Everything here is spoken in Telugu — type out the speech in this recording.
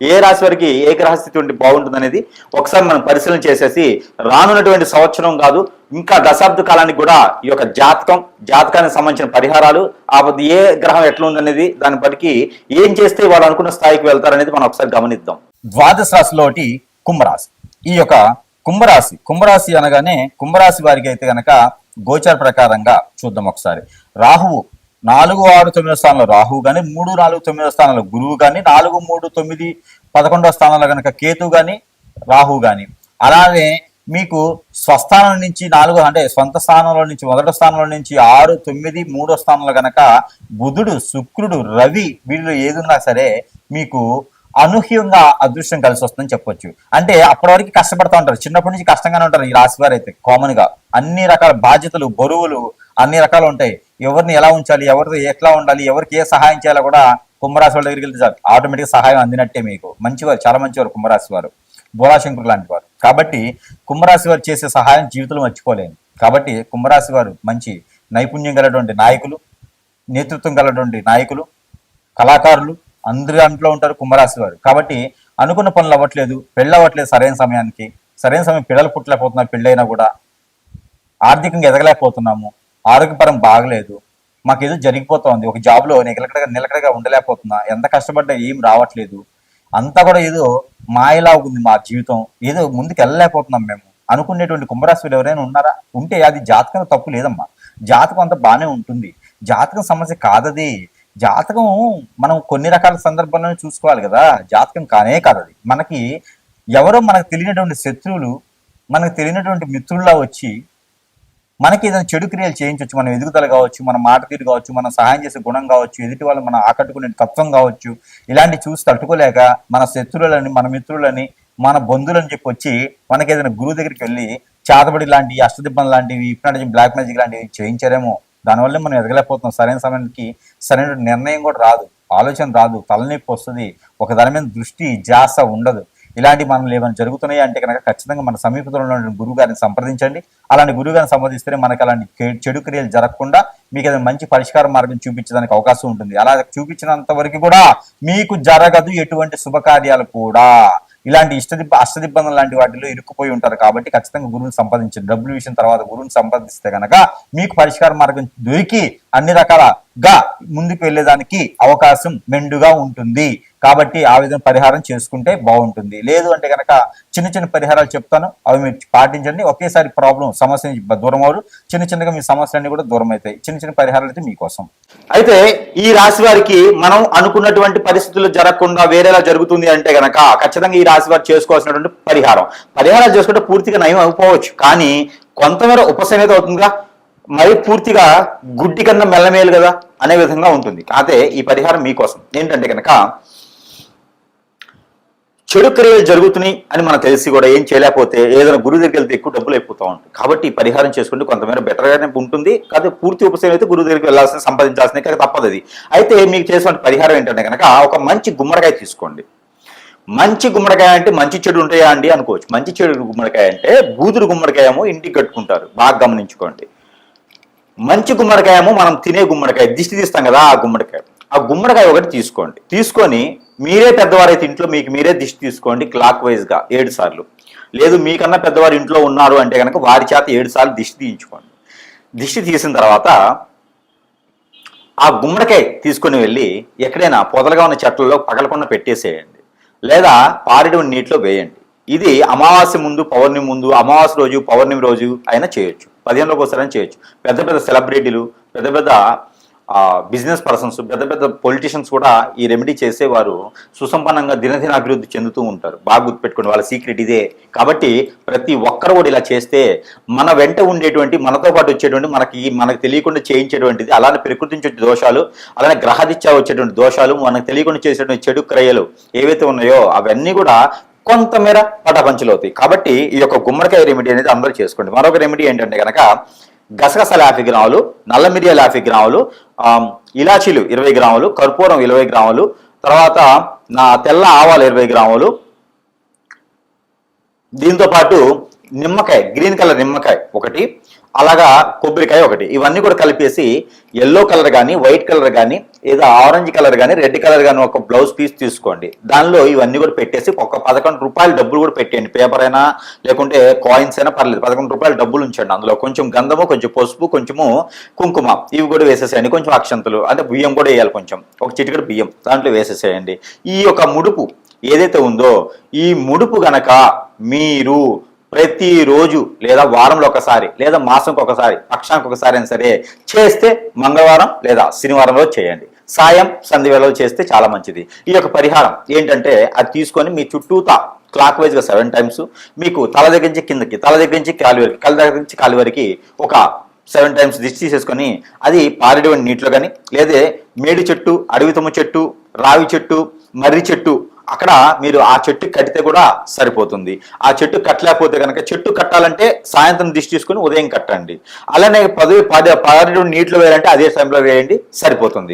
ఏ రాశి వారికి ఏ గ్రహస్థితి ఉంటే బాగుంటుంది అనేది ఒకసారి మనం పరిశీలన చేసేసి రానున్నటువంటి సంవత్సరం కాదు ఇంకా దశాబ్ద కాలానికి కూడా ఈ యొక్క జాతకం జాతకానికి సంబంధించిన పరిహారాలు ఆ ఏ గ్రహం ఎట్లా ఉందనేది దాన్ని బట్టి ఏం చేస్తే వాళ్ళు అనుకున్న స్థాయికి వెళ్తారనేది మనం ఒకసారి గమనిద్దాం. ద్వాదశ రాశిలో ఒకటి కుంభరాశి. ఈ యొక్క కుంభరాశి కుంభరాశి అనగానే కుంభరాశి వారికి అయితే గనక గోచర ప్రకారంగా చూద్దాం ఒకసారి. రాహువు నాలుగు ఆరు తొమ్మిదో స్థానంలో రాహు కానీ మూడు నాలుగు తొమ్మిదో స్థానంలో గురువు కానీ నాలుగు మూడు తొమ్మిది పదకొండో స్థానంలో కనుక కేతు కానీ రాహు కానీ అలానే మీకు స్వస్థానం నుంచి నాలుగు అంటే స్వంత స్థానంలో నుంచి మొదటి స్థానంలో నుంచి ఆరు తొమ్మిది మూడో స్థానంలో కనుక బుధుడు శుక్రుడు రవి వీళ్ళు ఏదున్నా సరే మీకు అనూహ్యంగా అదృష్టం కలిసి వస్తుందని చెప్పొచ్చు. అంటే అప్పటి వరకు కష్టపడతా ఉంటారు. చిన్నప్పటి నుంచి కష్టంగానే ఉంటారు ఈ రాశి వారు అయితే కామన్గా అన్ని రకాల బాధ్యతలు బరువులు అన్ని రకాలు ఉంటాయి. ఎవరిని ఎలా ఉంచాలి ఎవరితో ఎట్లా ఉండాలి ఎవరికి ఏ సహాయం చేయాలో కూడా కుంభరాశి వాళ్ళ దగ్గరికి వెళ్తే చాలు. ఆటోమేటిక్ సహాయం అందినట్టే మీకు. మంచివారు చాలా మంచివారు కుంభరాశి వారు. బోలాశంకర్ లాంటి వారు. కాబట్టి కుంభరాశి వారు చేసే సహాయం జీవితంలో మర్చిపోలేము. కాబట్టి కుంభరాశి వారు మంచి నైపుణ్యం గలటువంటి నాయకులు నేతృత్వం గలటువంటి నాయకులు కళాకారులు అందరి దాంట్లో ఉంటారు కుంభరాశి వారు. కాబట్టి అనుకున్న పనులు అవ్వట్లేదు పెళ్ళి అవ్వట్లేదు సరైన సమయానికి. సరైన సమయం పిల్లలు పుట్టలేకపోతున్నారు పెళ్ళైనా కూడా. ఆర్థికంగా ఎదగలేకపోతున్నాము. ఆరోగ్యపరం బాగలేదు. మాకు ఏదో జరిగిపోతోంది. ఒక జాబ్లో నిలకడగా నిలకడగా ఉండలేకపోతున్నా. ఎంత కష్టపడ్డా ఏం రావట్లేదు. అంతా కూడా ఏదో మాయలా ఉంది మా జీవితం. ఏదో ముందుకు వెళ్ళలేకపోతున్నాం మేము. అనుకునేటువంటి కుంభరాశులు ఎవరైనా ఉన్నారా? ఉంటే అది జాతకం తప్పు లేదమ్మా. జాతకం అంతా బాగానే ఉంటుంది. జాతకం సమస్య కాదది. జాతకం మనం కొన్ని రకాల సందర్భాలను చూసుకోవాలి కదా. జాతకం కానే కాదది. మనకి ఎవరో మనకు తెలియనటువంటి శత్రువులు మనకు తెలియనటువంటి మిత్రుల్లా వచ్చి మనకి ఏదైనా చెడు క్రియలు చేయించవచ్చు మనం ఎదుగుదల కావచ్చు మన మాట తీరు కావచ్చు మనం సహాయం చేసే గుణం కావచ్చు ఎదుటి వాళ్ళు మనం ఆకట్టుకునే తత్వం కావచ్చు ఇలాంటి చూసి తట్టుకోలేక మన శత్రువులని మన మిత్రులని మన బంధువులని చెప్పి వచ్చి మనకి ఏదైనా గురువు దగ్గరికి వెళ్ళి చేతబడి లాంటివి అష్టదిబ్బం లాంటివి ఇప్పుడు బ్లాక్ మ్యాజిక్ లాంటివి చేయించారేమో దానివల్ల మనం ఎదగలేకపోతున్నాం. సరైన సమయానికి సరైన నిర్ణయం కూడా రాదు. ఆలోచన రాదు. తలనొప్పి వస్తుంది. ఒక దాని మీద దృష్టి జాస ఉండదు. ఇలాంటి మనలో ఏమైనా జరుగుతున్నాయి అంటే కనుక ఖచ్చితంగా మన సమీపంలో ఉన్న గురువు గారిని సంప్రదించండి. అలాంటి గురువు గారిని సంప్రదిస్తే మనకి అలాంటి చెడు క్రియలు జరగకుండా మీకు ఏదైనా మంచి పరిష్కార మార్గం చూపించడానికి అవకాశం ఉంటుంది. అలా చూపించినంత వరకు కూడా మీకు జరగదు ఎటువంటి శుభకార్యాలు కూడా. ఇలాంటి ఇష్టదిబ్బ అష్టదిబ్బందులు లాంటి వాటిలో ఇరుక్కుపోయి ఉంటారు కాబట్టి ఖచ్చితంగా గురువుని సంపాదించండి డబ్బులు విషయం తర్వాత గురువుని సంపాదిస్తే కనుక మీకు పరిష్కార మార్గం దొరికి అన్ని రకాలగా ముందుకు వెళ్ళేదానికి అవకాశం మెండుగా ఉంటుంది. కాబట్టి ఆ విధంగా పరిహారం చేసుకుంటే బాగుంటుంది. లేదు అంటే కనుక చిన్న చిన్న పరిహారాలు చెప్తాను అవి మీరు పాటించండి. ఒకేసారి ప్రాబ్లం సమస్య నుంచి దూరం అవరు చిన్న చిన్నగా మీ సమస్యలన్నీ కూడా దూరం అవుతాయి. చిన్న చిన్న పరిహారాలు అయితే మీకోసం. అయితే ఈ రాశి వారికి మనం అనుకున్నటువంటి పరిస్థితులు జరగకుండా వేరేలా జరుగుతుంది అంటే గనక ఖచ్చితంగా ఈ రాశి వారు చేసుకోవాల్సినటువంటి పరిహారం. పరిహారాలు చేసుకుంటే పూర్తిగా నయం అయిపోవచ్చు. కానీ కొంతమేర ఉపశమేత అవుతుందిగా. మరి పూర్తిగా గుడ్డి కన్నా మెల్లమేలు కదా అనే విధంగా ఉంటుంది. అయితే ఈ పరిహారం మీకోసం. ఏంటంటే కనుక చెడు క్రియలు జరుగుతున్నాయి అని మనకు తెలిసి కూడా ఏం చేయలేకపోతే ఏదైనా గురువు దగ్గరికి వెళ్తే ఎక్కువ డబ్బులు అయిపోతూ ఉంటుంది కాబట్టి పరిహారం చేసుకుంటే కొంతమేర బెటర్గానే ఉంటుంది. కాదు పూర్తి ఉపశమనం అయితే గురువు దగ్గరికి వెళ్ళాల్సిన సంపాదించాల్సిన కానీ తప్పదు అది. అయితే మీకు చేసిన పరిహారం ఏంటంటే కనుక ఒక మంచి గుమ్మడికాయ తీసుకోండి. మంచి గుమ్మడికాయ అంటే మంచి చెడు ఉంటాయా అండి అనుకోవచ్చు. మంచి చెడు గుమ్మడికాయ అంటే బూదురు గుమ్మడికాయ ఏమో ఇంటికి కట్టుకుంటారు. బాగా గమనించుకోండి. మంచి గుమ్మడికాయమో మనం తినే గుమ్మడికాయ దిష్టి తీస్తాం కదా ఆ గుమ్మడికాయ. ఆ గుమ్మడికాయ ఒకటి తీసుకోండి. తీసుకొని మీరే పెద్దవారైతే ఇంట్లో మీకు మీరే దిష్టి తీసుకోండి క్లాక్ వైజ్గా ఏడు సార్లు. లేదు మీకన్నా పెద్దవారు ఇంట్లో ఉన్నారు అంటే కనుక వారి చేత ఏడు సార్లు దిష్టి తీయించుకోండి. దిష్టి తీసిన తర్వాత ఆ గుమ్మడికాయ తీసుకొని వెళ్ళి ఎక్కడైనా పొదలుగా ఉన్న చెట్లలో పగలకుండా పెట్టేసేయండి. లేదా పారిడి నీటిలో వేయండి. ఇది అమావాస్య ముందు పౌర్ణమి ముందు అమావాస్య రోజు పౌర్ణమి రోజు అయినా చేయొచ్చు. పదిహేనులోకి ఒకసారి చేయొచ్చు. పెద్ద పెద్ద సెలబ్రిటీలు పెద్ద పెద్ద బిజినెస్ పర్సన్స్ పెద్ద పెద్ద పొలిటీషియన్స్ కూడా ఈ రెమెడీ చేసేవారు సుసంపన్నంగా దినదిన అభివృద్ధి చెందుతూ ఉంటారు. బాగా గుర్తుపెట్టుకోండి వాళ్ళ సీక్రెట్ ఇదే. కాబట్టి ప్రతి ఒక్కరు కూడా ఇలా చేస్తే మన వెంట ఉండేటువంటి మనతో పాటు వచ్చేటువంటి మనకి మనకు తెలియకుండా చేయించేటువంటిది అలానే ప్రకృతి నుంచి వచ్చే దోషాలు అలానే గ్రహదిత్యా వచ్చేటువంటి దోషాలు మనకు తెలియకుండా చేసేటువంటి చెడు క్రయలు ఏవైతే ఉన్నాయో అవన్నీ కూడా కొంతమేర పటాపంచలవుతాయి. కాబట్టి ఈ యొక్క గుమ్మడికాయ రెమెడీ అనేది అందరూ చేసుకోండి. మరొక రెమెడీ ఏంటంటే కనుక గసగసాల యాభై గ్రాములు నల్ల మిరియాలు యాభై గ్రాములు ఇలాచీలు ఇరవై గ్రాములు కర్పూరం ఇరవై గ్రాములు తర్వాత నా తెల్ల ఆవాలు ఇరవై గ్రాములు. దీంతో పాటు నిమ్మకాయ గ్రీన్ కలర్ నిమ్మకాయ ఒకటి అలాగా కొబ్బరికాయ ఒకటి. ఇవన్నీ కూడా కలిపేసి ఎల్లో కలర్ కానీ వైట్ కలర్ కానీ ఏదో ఆరెంజ్ కలర్ కానీ రెడ్ కలర్ కానీ ఒక బ్లౌజ్ పీస్ తీసుకోండి. దానిలో ఇవన్నీ కూడా పెట్టేసి ఒక పదకొండు రూపాయలు డబ్బులు కూడా పెట్టేయండి. పేపర్ అయినా లేకుంటే కాయిన్స్ అయినా పర్లేదు. పదకొండు రూపాయలు డబ్బులు ఉంచండి. అందులో కొంచెం గంధము కొంచెం పసుపు కొంచెము కుంకుమ ఇవి కూడా వేసేసేయండి. కొంచెం అక్షంతులు అంటే బియ్యం కూడా వేయాలి కొంచెం. ఒక చిటికడు బియ్యం దాంట్లో వేసేసేయండి. ఈ యొక్క ముడుపు ఏదైతే ఉందో ఈ ముడుపు గనక మీరు ప్రతిరోజు లేదా వారంలో ఒకసారి లేదా మాసంకి ఒకసారి పక్షానికి ఒకసారి అయినా సరే చేస్తే మంగళవారం లేదా శనివారం రోజు చేయండి. సాయం సంధివేళలో చేస్తే చాలా మంచిది. ఈ యొక్క పరిహారం ఏంటంటే అది తీసుకొని మీ చుట్టూతా క్లాక్ వైజ్గా సెవెన్ టైమ్స్ మీకు తల దగ్గర నుంచి కిందకి తల దగ్గర నుంచి కాలు వరకు కళ్ళ దగ్గర నుంచి కాలు వరకు ఒక సెవెన్ టైమ్స్ దిష్టి తీసేసుకొని అది పారేటువంటి నీటిలో కానీ లేదా మేడి చెట్టు అడవి తుమ్మ చెట్టు రావి చెట్టు మర్రి చెట్టు అక్కడ మీరు ఆ చెట్టు కట్టితే కూడా సరిపోతుంది. ఆ చెట్టు కట్టలేకపోతే కనుక చెట్టు కట్టాలంటే సాయంత్రం దిష్టి తీసుకుని ఉదయం కట్టండి. అలానే పదవి పది పారేడు నీటిలో వేయాలంటే అదే టైంలో వేయండి సరిపోతుంది.